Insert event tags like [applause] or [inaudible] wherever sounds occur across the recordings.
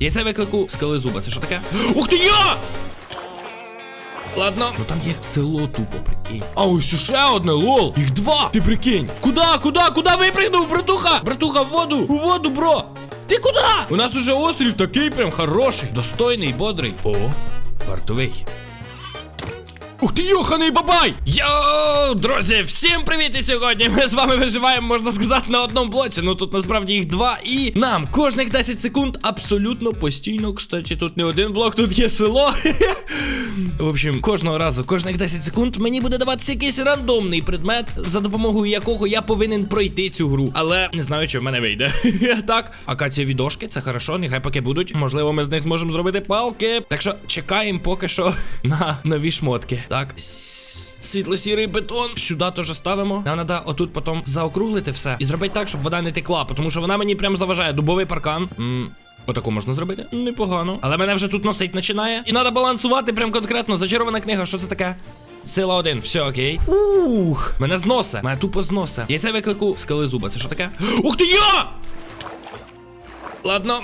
Яйце виклику скалезуба. Це що таке? Ух ти я! Ладно. Ну там є село тупо, прикинь. А ось ще одне, лол. Їх два. Ти прикинь. Куда, куда, куда випригнув, братуха? Братуха, в воду, у воду, бро. Ти куди? У нас уже острів такий прям хороший, достойний, бодрий. О, вартовий. Ух ти, йоханий бабай! Йоу, друзі, всім привіт! І сьогодні ми з вами виживаємо, можна сказати, на одному блоці. Ну тут насправді їх два. І нам кожних 10 секунд абсолютно постійно. Кстати, тут не один блок, тут є село. [laughs] В общем, кожного разу, кожних 10 секунд мені буде даватися якийсь рандомний предмет, за допомогою якого я повинен пройти цю гру. Але не знаю, чи в мене вийде. [laughs] так, акація відошки, це хорошо, нехай поки будуть. Можливо, ми з них зможемо зробити палки. Так що чекаємо поки що [laughs] на нові шмотки. Так, світло-сірий бетон. Сюди теж ставимо. Нам треба отут потім заокруглити все і зробити так, щоб вода не текла, тому що вона мені прям заважає. Дубовий паркан. Отаку можна зробити? Непогано. Але мене вже тут носить починає. І треба балансувати прям конкретно. Зачарована книга, що це таке? Сила один, все окей. Ух, мене зносе. Мене тупо зносе. Яйце виклику скалезуба. Це що таке? Ух ти я! Ладно.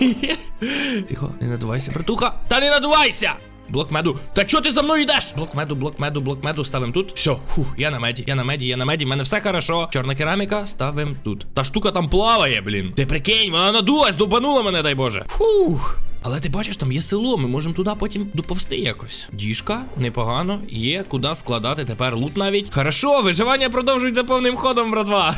[laughs] Тихо, не надувайся, братуха. Та не надувайся! Блок меду. Та чого ти за мною йдеш? Блок меду, блок меду, блок меду ставим тут. Все, фух, я на меді, я на меді, я на меді, в мене все хорошо. Чорна кераміка ставим тут. Та штука там плаває, блін. Ти прикинь, вона надулась, дубанула мене, дай Боже. Фух. Але ти бачиш, там є село, ми можемо туди потім доповсти якось. Діжка, непогано, є куди складати тепер лут навіть. Хорошо, виживання продовжується повним ходом, братва.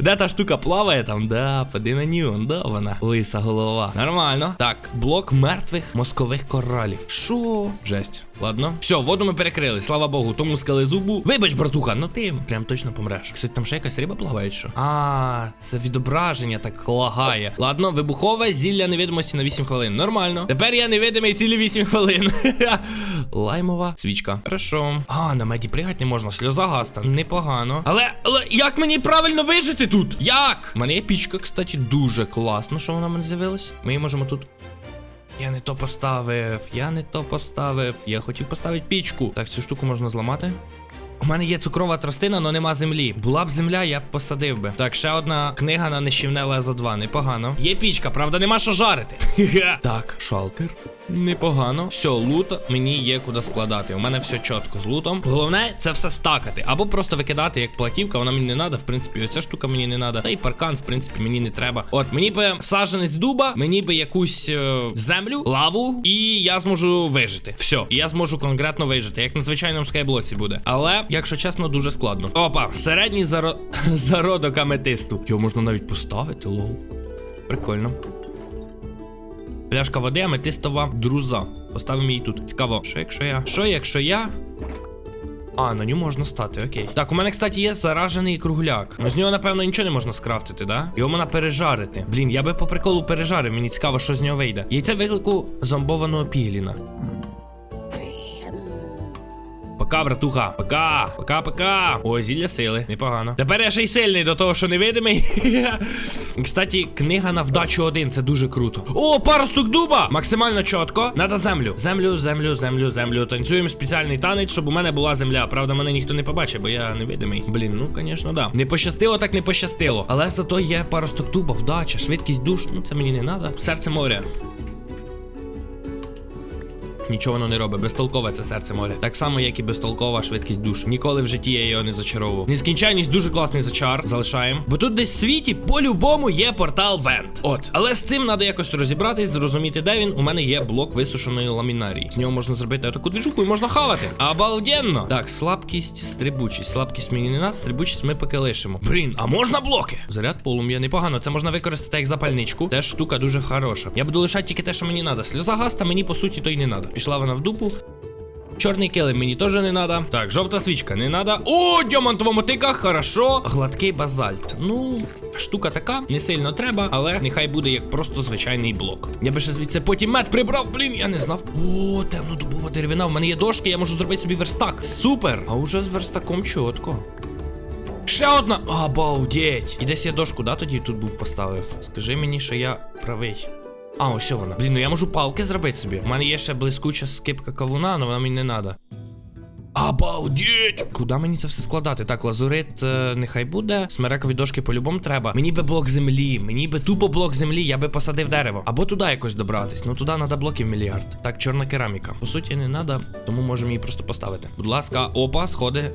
Де та штука плаває там? Да, поди на ню, да вона. Лиса голова. Нормально. Так, блок мертвих мозкових коралів. Шо? Жесть. Ладно. Все, воду ми перекрили, слава Богу, тому скалезубу. Вибач, братуха, ну ти прям точно помреш. Кстати, там ще якась риба плаває, що? А, це відображення так лагає. Ладно, вибухове зілля невидимості на 8 хвилин. Нормально. Тепер я невидимий цілі 8 хвилин. [laughs] Лаймова свічка. Хорошо. А, на меді пригати не можна. Сльоза гаста. Непогано. Але, але як мені правильно вижити тут? Як? У мене є пічка, кстати, дуже класно, що вона в мене з'явилась. Ми її можемо тут. Я не то поставив, я не то поставив. Я хотів поставити пічку. Так, цю штуку можна зламати. У мене є цукрова тростина, але нема землі. Була б земля, я б посадив би. Так, ще одна книга на нищівне лезо 2. Непогано. Є пічка, правда, нема що жарити. [laughs] так, шалкер. Непогано. Все, лут мені є куди складати. У мене все чітко з лутом. Головне це все стакати. Або просто викидати як платівка, вона мені не треба. В принципі, оця штука мені не треба. Та й паркан, в принципі, мені не треба. От, мені би саджанець дуба, мені би якусь е, землю, лаву, і я зможу вижити. Все, і я зможу конкретно вижити, як на звичайному скайблоці буде. Але, якщо чесно, дуже складно. Опа, середній заро... [laughs] зародок аметисту. Його можна навіть поставити, лол. Прикольно. Пляшка води, аметистова друза. Поставимо її тут. Цікаво, що якщо я. Що якщо я. А, на нього можна стати, окей. Так, у мене, кстати, є заражений кругляк. Ну з нього, напевно, нічого не можна скрафтити, да? Його можна пережарити. Блін, я би по приколу пережарив, мені цікаво, що з нього вийде. Яйце виклику зомбованого пігліна. Пока, братуха, пока, пока, пока. О, зілля сили, непогано. Тепер я ще й сильний до того, що невидимий. [laughs] Кстати, книга на вдачу один, це дуже круто. О, паросток дуба! Максимально чітко. Надо землю. Землю, землю, землю, землю. Танцюємо спеціальний танець, щоб у мене була земля. Правда, мене ніхто не побачить, бо я невидимий. Блін, ну звісно, да. Не пощастило, так не пощастило. Але зато є паросток дуба, вдача, швидкість душ. Ну це мені не треба. Серце моря. Нічого воно не робить. Безтолкове це серце моря. Так само, як і безтолкова швидкість душ. Ніколи в житті я його не зачаровував. Нескінченність дуже класний зачар. Залишаємо. Бо тут десь в світі по-любому є портал Вент. От. Але з цим треба якось розібратись, зрозуміти, де він. У мене є блок висушеної ламінарії. З нього можна зробити таку двіжуку і можна хавати. Обалденно! Так, слабкість, стрибучість. Слабкість мені не надо, стрибучість ми поки лишимо. Блін, а можна блоки? Заряд полум'я непогано. Це можна використати як запальничку. Теж штука дуже хороша. Я буду лишати тільки те, що мені треба. Сльоза гаста мені по суті то й не треба. Пішла вона в дупу. Чорний килим мені теж не надо. Так, жовта свічка не надо. О, діамантова мотика, хорошо. Гладкий базальт. Ну, штука така, не сильно треба, але нехай буде як просто звичайний блок. Я би ще звідси потім мед прибрав, блін, я не знав. О, темно-дубова деревина. В мене є дошки, я можу зробити собі верстак. Супер! А уже з верстаком чітко. Ще одна. Обалдеть! І десь я дошку, да, тоді тут був поставив. Скажи мені, що я правий. А, ось вона. Блін, ну я можу палки зробити собі. У мене є ще блискуча скипка кавуна, але вона мені не треба. Обалдеть! Куди мені це все складати? Так, лазурит е, нехай буде. Смерекові дошки по-любому треба. Мені би блок землі, мені би тупо блок землі, я би посадив дерево. Або туди якось добратись. Ну туди треба блоків мільярд. Так, чорна кераміка. По суті, не треба, тому можемо її просто поставити. Будь ласка, опа, сходи.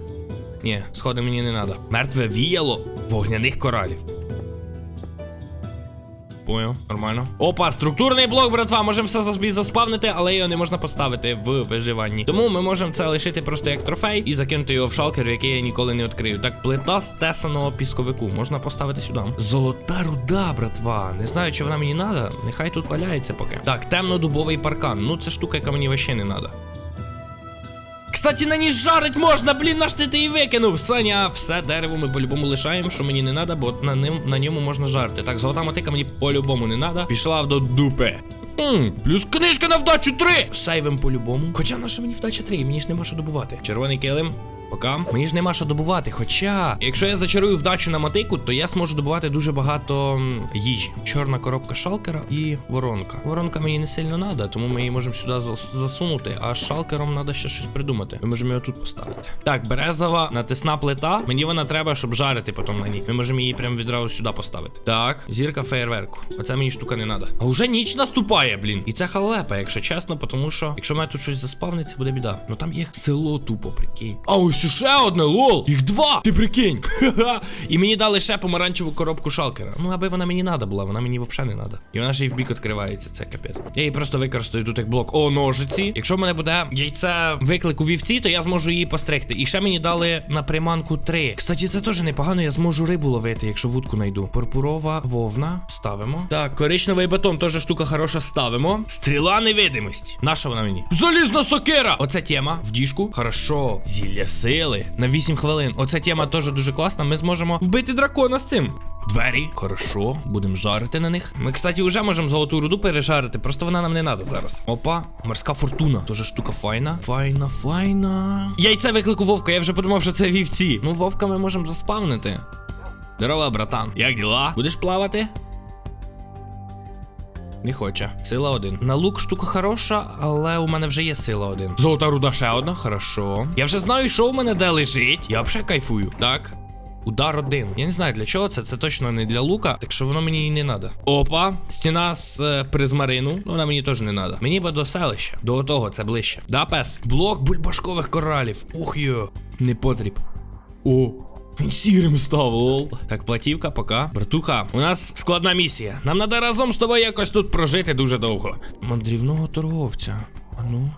Ні, сходи мені не треба. Мертве віяло вогняних коралів. Понял, нормально. Опа, структурний блок, братва. Можемо все собі заспавнити, але його не можна поставити в виживанні. Тому ми можемо це лишити просто як трофей і закинути його в шалкер, який я ніколи не відкрию. Так, плита з тесаного пісковику. Можна поставити сюди. Золота руда, братва. Не знаю, чи вона мені треба. Нехай тут валяється поки. Так, темно-дубовий паркан. Ну, це штука, яка мені вообще не треба. Кстати, на ній жарить можна, блін, наш ти її викинув. Саня, все дерево ми по-любому лишаємо, що мені не треба, бо на, ним, на ньому можна жарити. Так, золота мотика мені по-любому не треба. Пішла до дупи. Хм, плюс книжка на вдачу 3! Сейвим по-любому. Хоча на що мені вдача 3, мені ж нема що добувати. Червоний килим. Пока. Мені ж нема що добувати. Хоча, якщо я зачарую вдачу на мотику, то я зможу добувати дуже багато їжі. Чорна коробка шалкера і воронка. Воронка мені не сильно треба, тому ми її можемо сюди засунути. А шалкером треба ще щось придумати. Ми можемо його тут поставити. Так, березова натисна плита. Мені вона треба, щоб жарити потім на ній. Ми можемо її прямо відразу сюди поставити. Так, зірка феєрверку. Оце мені штука не треба. А вже ніч наступає, блін. І це халепа, якщо чесно, тому що якщо мене тут щось заспавниться, буде біда. Ну там є село тупо, прикинь. А ось ще одне, лол. Їх два. Ти прикинь. Ха-ха. [laughs] І мені дали ще помаранчеву коробку шалкера. Ну, аби вона мені треба була, вона мені взагалі не треба. І вона ще й в бік відкривається, це капець. Я її просто використаю тут як блок. О, ножиці. Якщо в мене буде яйце виклику вівці, то я зможу її постригти. І ще мені дали на приманку 3. Кстати, це теж непогано, я зможу рибу ловити, якщо вудку знайду. Пурпурова вовна. Ставимо. Так, коричневий бетон теж штука хороша. Ставимо. Стріла невидимості. Наша вона мені? Залізна сокира! Оце тема. В діжку. Хорошо. Зілля сили. На 8 хвилин. Оця тема теж дуже класна. Ми зможемо вбити дракона з цим. Двері. Хорошо. Будемо жарити на них. Ми, кстати, вже можемо золоту руду пережарити. Просто вона нам не треба зараз. Опа, морська фортуна. Тоже штука файна. Файна, файна. Яйце виклику вовка. Я вже подумав, що це вівці. Ну, вовка ми можемо заспавнити. Здорово, братан. Як діла? Будеш плавати? Не хоче. Сила один. На лук штука хороша, але у мене вже є сила один. Золота руда ще одна, хорошо. Я вже знаю, що у мене де лежить. Я взагалі кайфую. Так. Удар один. Я не знаю для чого це. Це точно не для лука, так що воно мені і не треба. Опа, стіна з е, призмарину. Ну, вона мені теж не треба. Мені би до селища. До того, це ближче. Да, пес. Блок бульбашкових коралів. Ух йо. Не потріб. О. Він сірим став, лол. Так, платівка, пока. Братуха, у нас складна місія. Нам треба разом з тобою якось тут прожити дуже довго. Мандрівного торговця. А ну.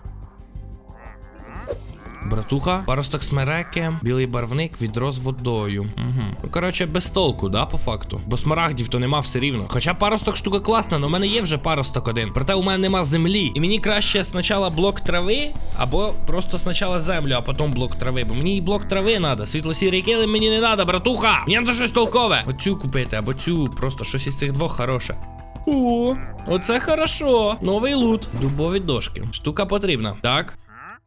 Братуха, паросток смереки, білий барвник, відро з водою. Угу. Ну, коротше, без толку, да, по факту. Бо смарагдів то нема все рівно. Хоча паросток штука класна, але в мене є вже паросток один. Проте у мене нема землі. І мені краще спочатку блок трави, або просто спочатку землю, а потім блок трави. Бо мені і блок трави треба. Світло-сірий килим мені не треба, братуха! Мені треба щось толкове. Оцю купити, або цю, просто щось із цих двох хороше. О, оце хорошо. Новий лут. Дубові дошки. Штука потрібна. Так.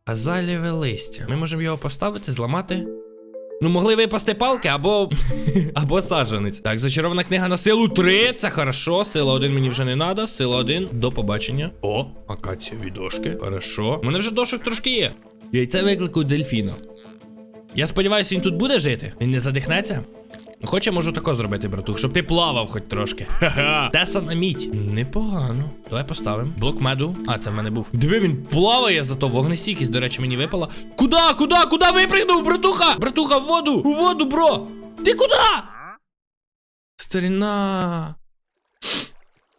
Азаліве листя. Ми можемо його поставити, зламати. Ну, могли випасти палки або. [laughs] або саджанець. Так, зачарована книга на силу 3. Це хорошо. Сила 1 мені вже не треба. Сила 1. До побачення. О, акацієві дошки. Хорошо. У мене вже дошок трошки є. Яйце виклику дельфіна. Я сподіваюся, він тут буде жити. Він не задихнеться. Ну, Хоче, можу тако зробити, братух, щоб ти плавав хоч трошки. Ха-ха. Теса на мідь. Непогано. Давай поставимо. Блок меду. А, це в мене був. Диви, він плаває, зато вогнесікість, до речі, мені випала. Куда? Куда? Куда випригнув, братуха? Братуха, в воду! У воду, бро! Ти куда? Старіна.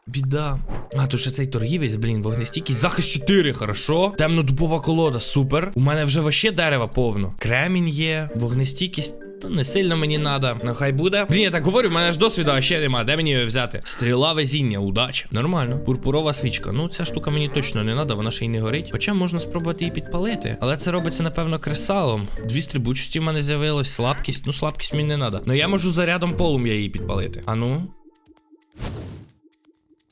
Біда. А, тут ще цей торгівець, блін, вогнестійкість. Захист 4, хорошо. Темно-дубова колода, супер. У мене вже вообще дерева повно. Кремінь є, вогнестійкість. Та не сильно мені надо. Ну хай буде. Блін, я так говорю, в мене ж досвіду а ще нема. Де мені її взяти? Стріла везіння, удача. Нормально. Пурпурова свічка. Ну, ця штука мені точно не надо, вона ще й не горить. Хоча можна спробувати її підпалити. Але це робиться, напевно, кресалом. Дві стрибучості в мене з'явилось, слабкість. Ну, слабкість мені не надо. Ну я можу зарядом полум'я її підпалити. А ну.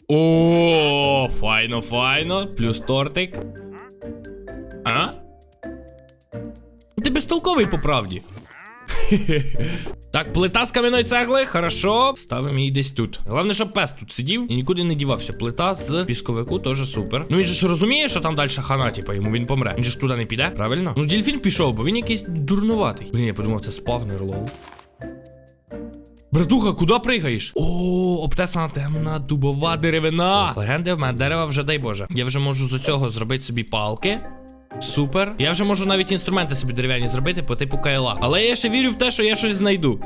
О, файно, файно. Плюс тортик. А? Ти безтолковий по правді. [laughs] Так, плита з кам'яної цегли, хорошо. Ставимо її десь тут. Головне, щоб пес тут сидів і нікуди не дівався. Плита з пісковику теж супер. Ну він же ж розуміє, що там далі хана, типа, йому він помре. Він же ж туди не піде, правильно? Ну, дельфін пішов, бо він якийсь дурнуватий. Блін, я подумав, це спавнер лол. Братуха, куди пригаєш? О, обтесана темна дубова деревина. Легенди в мене дерева вже дай Боже. Я вже можу з цього зробити собі палки. Супер. Я вже можу навіть інструменти собі дерев'яні зробити по типу кайла. Але я ще вірю в те, що я щось знайду.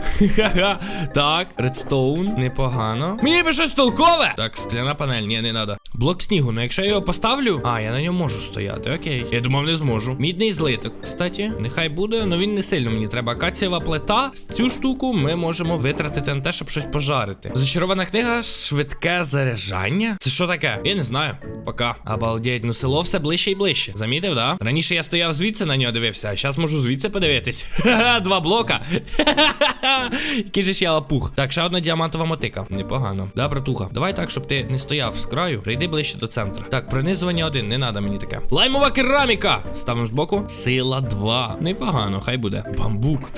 Так, редстоун, непогано. Мені би щось толкове. Так, скляна панель, ні, не треба. Блок снігу, ну якщо я його поставлю. А, я на ньому можу стояти, окей. Я думав, не зможу. Мідний злиток, кстати, нехай буде, але він не сильно мені треба. Акацієва плита. Цю штуку ми можемо витратити на те, щоб щось пожарити. Зачарована книга, швидке заряджання. Це що таке? Я не знаю. Пока. Обалдеть, ну село все ближче і ближче. Замітив, да? Раніше я стояв звідси на нього дивився, а зараз можу звідси подивитись. Ха-ха, [laughs] два блока. Ха-ха-ха. [laughs] Який же ж я лапух. Так, ще одна діамантова мотика. Непогано. Да, братуха. Давай так, щоб ти не стояв з краю. Прийди ближче до центру. Так, пронизування один, не треба мені таке. Лаймова кераміка! Ставимо збоку. Сила 2. Непогано, хай буде. Бамбук.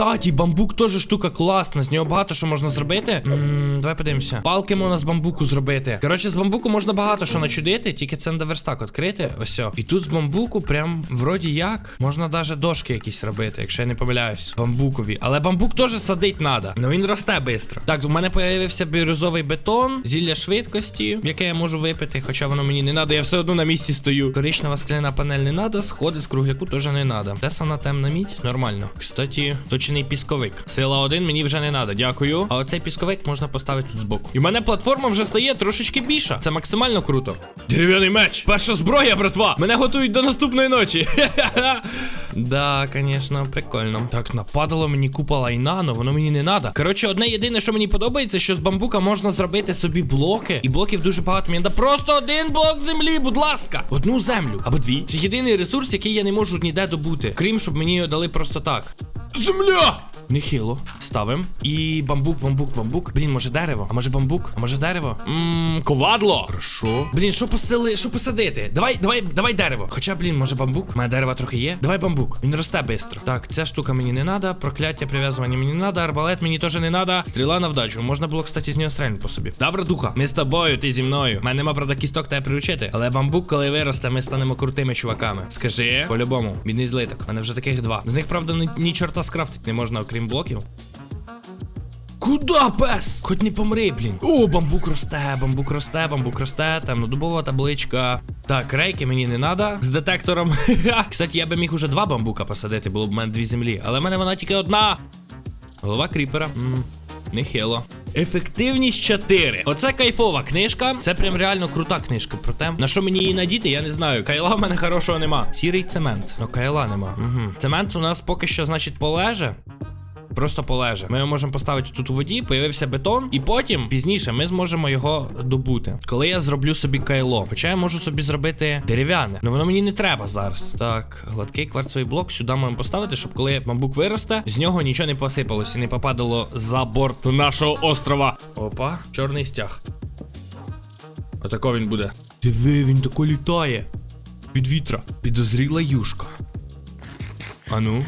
Кстати, бамбук теж штука класна. З нього багато що можна зробити. м давай подивимося. Палки можна з бамбуку зробити. Коротше, з бамбуку можна багато що начудити, тільки це треба верстак відкрити. Ось. І тут з бамбуку, прям вроді як, можна навіть дошки якісь робити, якщо я не помиляюсь. Бамбукові. Але бамбук теж садить треба. Ну він росте швидко. Так, у мене появився бірюзовий бетон, зілля швидкості, яке я можу випити, хоча воно мені не треба, я все одно на місці стою. Коричнева скляна панель не треба, сходи з кругляку теж не треба. Тесана темна мідь, нормально. Кстати, точений пісковик. Сила 1 мені вже не треба, дякую. А оцей пісковик можна поставити тут збоку. І в мене платформа вже стає трошечки більша. Це максимально круто. Дерев'яний меч. Перша зброя, братва. Мене готують до наступної ночі. [laughs] Да, звісно, прикольно. Так, нападало мені купа лайна, але воно мені не треба. Коротше, одне єдине, що мені подобається, що з бамбука можна зробити собі блоки. І блоків дуже багато. Мені просто один блок землі, будь ласка. Одну землю або дві. Це єдиний ресурс, який я не можу ніде добути. Крім, щоб мені його дали просто так. Земля! Нехило. Ставим. І бамбук, бамбук, бамбук. Блін, може дерево? А може бамбук? А може дерево? Ммм, ковадло. Хорошо. Блін, що посили, що посадити? Давай, давай, давай дерево. Хоча, блін, може бамбук? У мене дерева трохи є. Давай бамбук. Він росте швидко. Так, ця штука мені не треба. Прокляття прив'язування мені не треба. Арбалет мені теж не треба. Стріла на вдачу. Можна було, кстати, з нього стрельнути по собі. Добре, духа. Ми з тобою, ти зі мною. У мене нема, правда, кісток тебе приручити. Але бамбук, коли виросте, ми станемо крутими чуваками. Скажи, по-любому, бідний злиток. У мене вже таких два. З них, правда, ні, ні чорта скрафтити не можна, окрім блоків. Куда пес? Хоч не помри, блін. О, бамбук росте, бамбук росте, бамбук росте, темнодубова табличка. Так, рейки мені не треба з детектором. [laughs] Кстати, я би міг уже два бамбука посадити, було б у мене дві землі. Але в мене вона тільки одна. Голова кріпера. М, Нехило. Ефективність 4. Оце кайфова книжка. Це прям реально крута книжка. Проте, на що мені її надіти, я не знаю. Кайла в мене хорошого нема. Сірий цемент. Ну, кайла нема. Угу. Цемент у нас поки що, значить, полеже. Просто полеже. Ми його можемо поставити тут у воді, появився бетон, і потім пізніше ми зможемо його добути. Коли я зроблю собі кайло. Хоча я можу собі зробити дерев'яне. Ну воно мені не треба зараз. Так, гладкий кварцевий блок сюди можемо поставити, щоб коли бамбук виросте, з нього нічого не посипалось і не попадало за борт нашого острова. Опа, чорний стяг. Отако він буде. Диви, він тако літає. Від вітра. Підозріла юшка. Ану.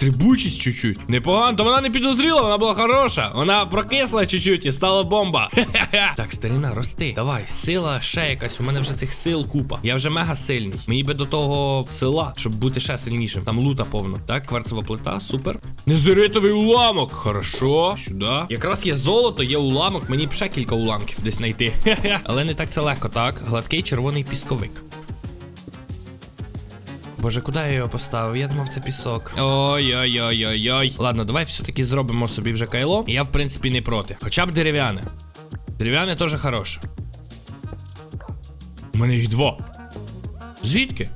Стрибучість чуть-чуть. Непогано, то вона не підозріла, вона була хороша. Вона прокисла чуть-чуть і стала бомба. Хе-хе-хе. Так, старина, рости. Давай, сила ще якась. У мене вже цих сил купа. Я вже мега сильний. Мені би до того села, щоб бути ще сильнішим. Там лута повно. Так, кварцева плита, супер. Незеритовий уламок. Хорошо. Сюди. Якраз є золото, є уламок. Мені б ще кілька уламків десь знайти. Хе-хе. Але не так це легко, так. Гладкий червоний пісковик. Боже, куди я його поставив? Я думав, це пісок. Ой-ой-ой-ой-ой. Ладно, давай все-таки зробимо собі вже кайло. Я, в принципі, не проти. Хоча б дерев'яне. Дерев'яне теж хороше. У мене їх два. Звідки?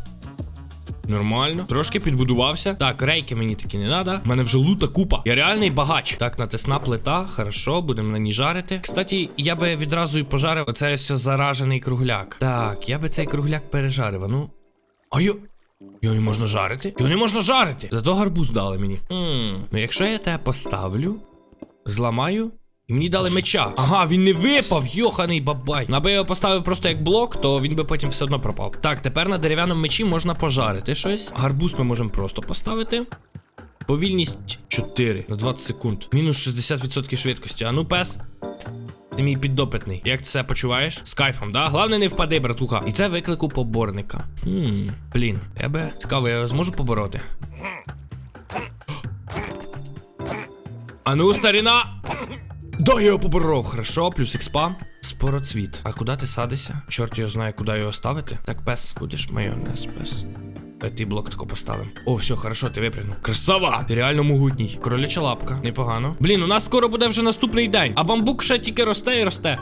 Нормально. Трошки підбудувався. Так, рейки мені такі не треба. У мене вже лута купа. Я реальний багач. Так, натисна плита. Хорошо, будемо на ній жарити. Кстати, я би відразу і пожарив оцей ось заражений кругляк. Так, я би цей кругляк пережарив. а Ну. А йо. Його не можна жарити? Його не можна жарити. Зато гарбуз дали мені. Хм. Ну якщо я тебе поставлю, зламаю. І мені дали меча. Ага, він не випав, йоханий бабай. Ну, Аби я його поставив просто як блок, то він би потім все одно пропав. Так, тепер на дерев'яному мечі можна пожарити щось. Гарбуз ми можемо просто поставити. Повільність 4 на 20 секунд. Мінус 60% швидкості. А ну, пес. Ти мій піддопитний. Як ти себе почуваєш? З кайфом, да? Главне не впади, братуха. І це виклику поборника. Хм, блін, я би цікаво, я зможу побороти. А ну, старіна! Да, я його поборов, хорошо, плюс експа. Спороцвіт. А куди ти садишся? Чорт його знає, куди його ставити. Так, пес, будеш майонез, пес. Ти блок тако поставим. О, все, хорошо, ти випрягнув. Красава! Ти реально могутній. Кроляча лапка, непогано. Блін, у нас скоро буде вже наступний день, а бамбук ще тільки росте і росте.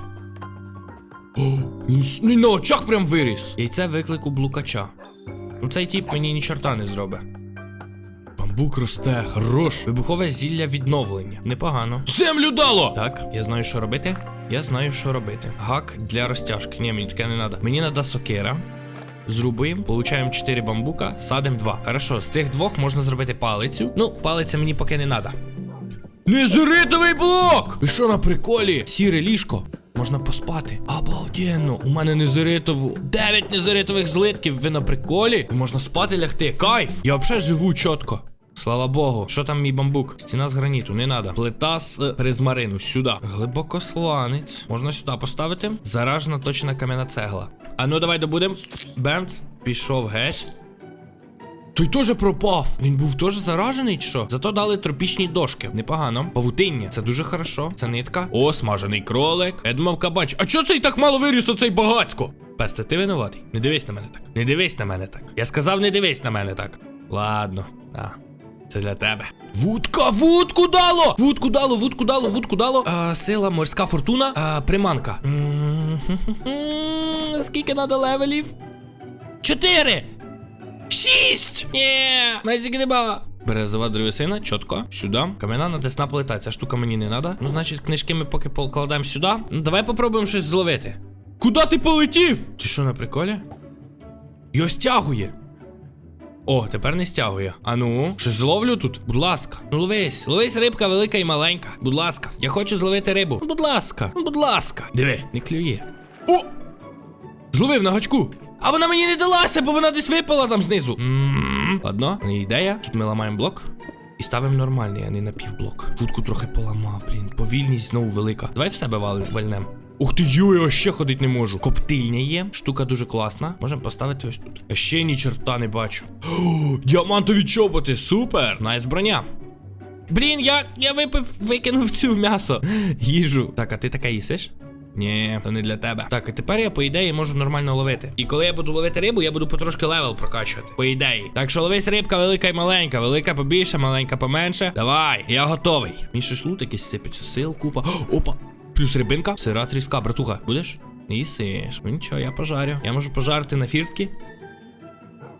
О, він ну, на очах прям виріс. Яйце виклику блукача. Ну цей тіп мені ні чорта не зробить. Бамбук росте, хорош. Вибухове зілля відновлення. Непогано. Землю дало! Так, я знаю, що робити. Я знаю, що робити. Гак для розтяжки. Ні, мені таке не треба. Мені треба сокира. Зрубуємо, получаємо 4 бамбука, садимо 2. Хорошо, з цих двох можна зробити палицю. Ну, палиця мені поки не треба. Незеритовий блок! Ви що на приколі? Сіре ліжко. Можна поспати. Обалденно, у мене незеритову. 9 незеритових злитків. Ви на приколі? І можна спати лягти. Кайф! Я взагалі живу чітко. Слава Богу, що там мій бамбук? Стіна з граніту, не надо. Плита з е, призмарину, сюди. Глибокосланець. Можна сюди поставити. Заражена точна кам'яна цегла. А ну давай добудем. Бемц. Пішов геть. Той теж пропав. Він був теж заражений, чи що? Зато дали тропічні дошки. Непогано. Павутиння. Це дуже хорошо. Це нитка. О, смажений кролик. Я думав. А чого цей так мало виріс оцей багацько? Пес, це ти винуватий? Не дивись на мене так. Не дивись на мене так. Я сказав, не дивись на мене так. Ладно, а. Це для тебе. Вудка, вудку дало! Вудку дало, вудку дало, вудку дало. А, сила, морська фортуна, а, приманка. Скільки надо левелів? Чотири! Шість! Ні, майже нема. Березова древесина, чітко. Сюди. Кам'яна натисна плита. Ця штука мені не треба. Ну, значить, книжки ми поки покладемо сюди. Ну, давай попробуємо щось зловити. Куди ти полетів? Ти що на приколі? Його стягує. О, тепер не стягує. А ну, щось зловлю тут? Будь ласка. Ну ловись. Ловись рибка велика і маленька. Будь ласка. Я хочу зловити рибу. Ну, будь ласка. Ну, будь ласка. Диви, не клює. О! Зловив на гачку. А вона мені не далася, бо вона десь випала там знизу. Ладно, не ідея. Тут ми ламаємо блок. І ставимо нормальний, а не напівблок. Футку трохи поламав, блін. Повільність знову велика. Давай в себе вальнем. Ух ти, йо, я ще ходить не можу. Коптильня є. Штука дуже класна. Можемо поставити ось тут. Я ще ні чорта не бачу. [gasps] Діамантові чоботи, супер! Найс броня. Блін, я, я випив, викинув цю м'ясо. [laughs] Їжу. Так, а ти таке їсиш? Ні, то не для тебе. Так, а тепер я, по ідеї, можу нормально ловити. І коли я буду ловити рибу, я буду потрошки левел прокачувати. По ідеї. Так що ловись рибка велика і маленька. Велика побільше, маленька поменше. Давай, я готовий. Мені щось лут якийсь сипеться, сил, купа. [gasps] Опа! Плюс рибинка, сира тріска, братуха. Будеш? Їсиш. Ну нічого, я пожарю. Я можу пожарити на фіртки.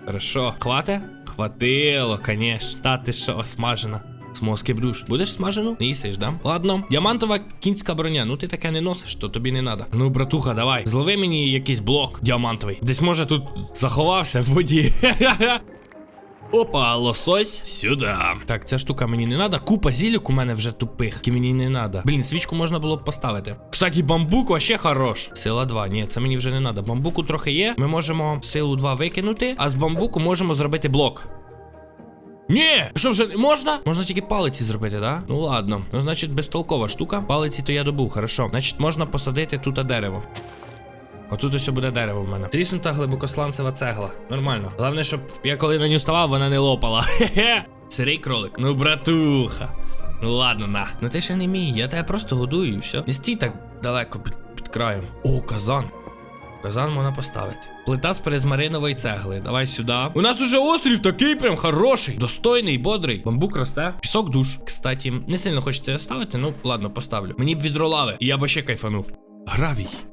Хорошо. Хвате? Хватило, конечно. Та ти що, смажена. Смоски брюш. Будеш смажену? Не їсиш, да? Ладно. Діамантова кінська броня. Ну ти таке не носиш, то тобі не надо. Ну, братуха, давай. Злови мені якийсь блок діамантовий. Десь може тут заховався в воді. [laughs] Опа, лосось. Сюди. Так, ця штука мені не надо. Купа зілюк у мене вже тупих, які мені не надо. Блін, свічку можна було б поставити. Кстати, бамбук вообще хорош. Сила 2. Ні, це мені вже не надо. Бамбуку трохи є. Ми можемо силу 2 викинути, а з бамбуку можемо зробити блок. Ні! Що вже можна? Можна тільки палиці зробити, да? Ну ладно. Ну, значить, безтолкова штука. Палиці то я добув, хорошо. Значить, можна посадити тут дерево. Отут ось буде дерево в мене. Тріснута глибокосланцева цегла. Нормально. Головне, щоб я коли на нього ставав, вона не лопала. Хе-хе. [laughs] Сирий кролик. Ну, братуха. Ну ладно, на. Ну ти ще не мій, я тебе просто годую і все. Не стій так далеко під, під краєм. О, казан. Казан можна поставити. Плита з перезмаринової цегли. Давай сюди. У нас уже острів такий прям хороший, достойний, бодрий. Бамбук росте. Пісок душ. Кстати, не сильно хочеться його ставити. Ну, ладно, поставлю. Мені б відро лави, і я б ще кайфанув. Гравій.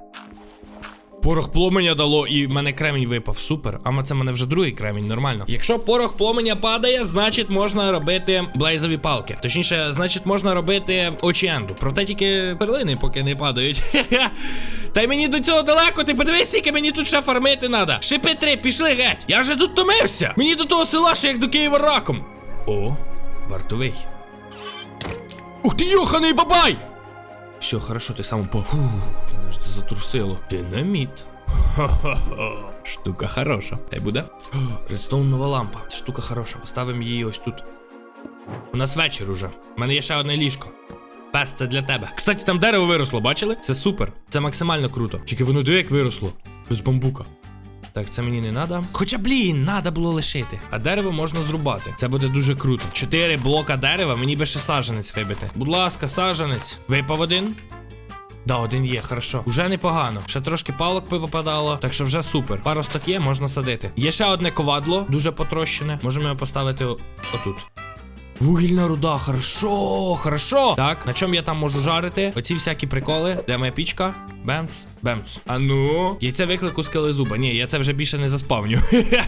Порох пломеня дало, і в мене кремінь випав. Супер. А це в мене вже другий кремінь, нормально. Якщо порох пломеня падає, значить можна робити блейзові палки. Точніше, значить, можна робити оченду. Проте тільки перлини поки не падають. [laughs] Та й мені до цього далеко, ти подивись, скільки мені тут ще фармити треба. Шипи три, пішли геть. Я вже тут томився. Мені до того села ще як до Києва раком. О, вартовий. Ух ти, йоханий бабай! Все, хорошо, ти сам упав. Фух, мене ж затрусило. Динаміт. Хо-хо-хо. Штука хороша. Хай буде. Редстоун нова лампа. Штука хороша. Поставимо її ось тут. У нас вечір уже. У мене є ще одне ліжко. Пес, це для тебе. Кстати, там дерево виросло, бачили? Це супер. Це максимально круто. Тільки воно диви, як виросло. Без бамбука. Так, це мені не треба. Хоча, блін, треба було лишити. А дерево можна зрубати. Це буде дуже круто. Чотири блока дерева, мені би ще саженець вибити. Будь ласка, саженець. Випав один. Да, один є, хорошо. Уже непогано. Ще трошки палок попадало, так що вже супер. Паросток є, можна садити. Є ще одне ковадло, дуже потрощене. Можемо його поставити отут. Вугільна руда, хорошо, хорошо. Так, на чому я там можу жарити? Оці всякі приколи. Де моя пічка? Бемц, бемц. А ну. Яйце виклику скелезуба. Ні, я це вже більше не заспавню.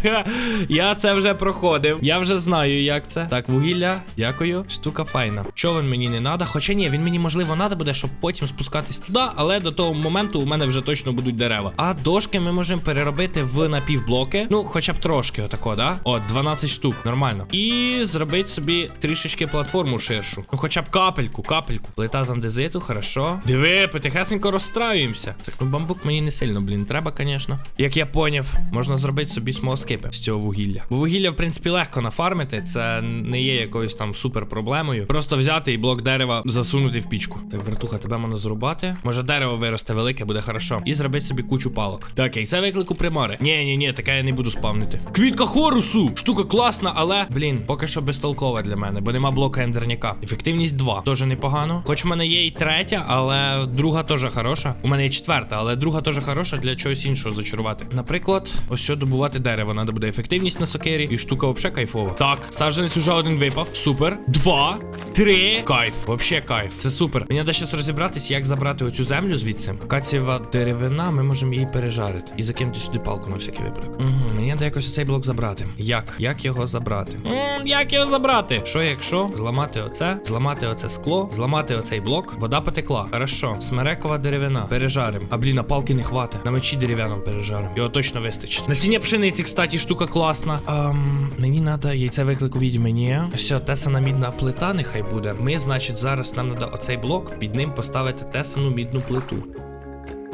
[laughs] я це вже проходив. Я вже знаю, як це. Так, вугілля, дякую. Штука файна. Човен мені не треба. Хоча ні, він мені можливо треба буде, щоб потім спускатись туди, але до того моменту у мене вже точно будуть дерева. А дошки ми можемо переробити в напівблоки. Ну, хоча б трошки, отако, да? От, 12 штук, нормально. І зробити собі трішечки платформу ширшу. Ну, хоча б капельку, капельку. Плита з андезиту, хорошо. Диви, потихесенько розстраюємося. Так, ну бамбук мені не сильно, блін, треба, звісно. Як я поняв, можна зробити собі смолоскипи з цього вугілля. Бо вугілля, в принципі, легко нафармити. Це не є якоюсь там супер проблемою. Просто взяти і блок дерева засунути в пічку. Так, братуха, тебе можна зрубати. Може дерево виросте велике, буде хорошо. І зробити собі кучу палок. Так, і це виклику примари. Ні, ні, ні, таке я не буду спавнити. Квітка хорусу! Штука класна, але, блін, поки що безтолкова для мене, бо нема блока ендерняка. Ефективність 2. Тоже непогано. Хоч в мене є і третя, але друга теж хороша. У мене є четверта, але друга теж хороша для чогось іншого зачарувати. Наприклад, ось що добувати дерево. Надо буде ефективність на сокері, і штука взагалі кайфова. Так, саджанець уже один випав. Супер. Два. Три. Кайф. Вообще кайф. Це супер. Мені треба зараз розібратися, як забрати оцю землю звідси. Акацієва деревина, ми можемо її пережарити. І закинути сюди палку на всякий випадок. Угу. Мені треба якось цей блок забрати. Як? Як його забрати? М, як його забрати? Що якщо зламати оце, зламати оце скло, зламати оцей блок, вода потекла. Хорошо. Смерекова деревина. Пережарим. А блін, а палки не хватить. На мечі дерев'яному пережарим. Його точно вистачить. Насіння пшениці, кстати, штука класна. Ам, мені треба яйце виклику відьми. Ні. Все, тесана мідна плита, нехай буде. Ми, значить, зараз нам треба оцей блок, під ним поставити тесану мідну плиту.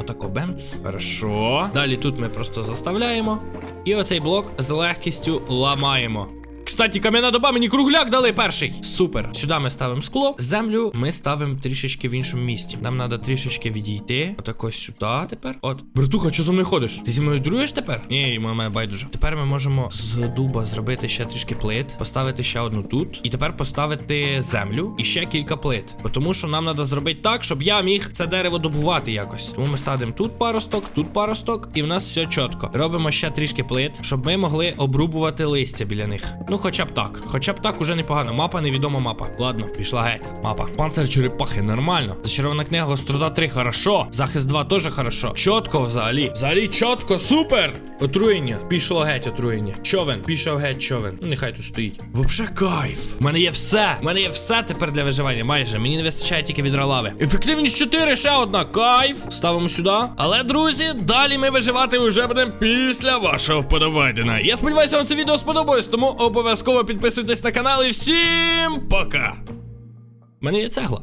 Отако бемц. Хорошо. Далі тут ми просто заставляємо. І оцей блок з легкістю ламаємо. Кстати, кам'яна доба мені кругляк дали перший. Супер. Сюди ми ставимо скло. Землю ми ставимо трішечки в іншому місці. Нам треба трішечки відійти. Отако сюди тепер. От. Братуха, що за мною ходиш? Ти зі мною друєш тепер? Ні, мене байдуже. Тепер ми можемо з дуба зробити ще трішки плит, поставити ще одну тут. І тепер поставити землю і ще кілька плит. Тому що нам треба зробити так, щоб я міг це дерево добувати якось. Тому ми садимо тут паросток, тут паросток, і в нас все чітко. Робимо ще трішки плит, щоб ми могли обрубувати листя біля них. Ну, хоча б так. Хоча б так уже непогано. Мапа невідома мапа. Ладно, пішла геть. Мапа. Панцир черепахи, нормально. Зачарована книга Гострода 3, хорошо. Захист 2 теж хорошо. Чітко взагалі. Взагалі чітко, супер! Отруєння. Пішло геть отруєння. Човен, пішов геть човен. Ну, нехай тут стоїть. Вообще кайф. У мене є все. У мене є все тепер для виживання. Майже. Мені не вистачає тільки відра лави. Ефективність 4, ще одна. Кайф. Ставимо сюди. Але, друзі, далі ми виживати вже будемо після вашого вподобайдена. Я сподіваюся, вам це відео сподобалось, тому обов'язково підписуйтесь на канал і всім пока. Мені є цегла.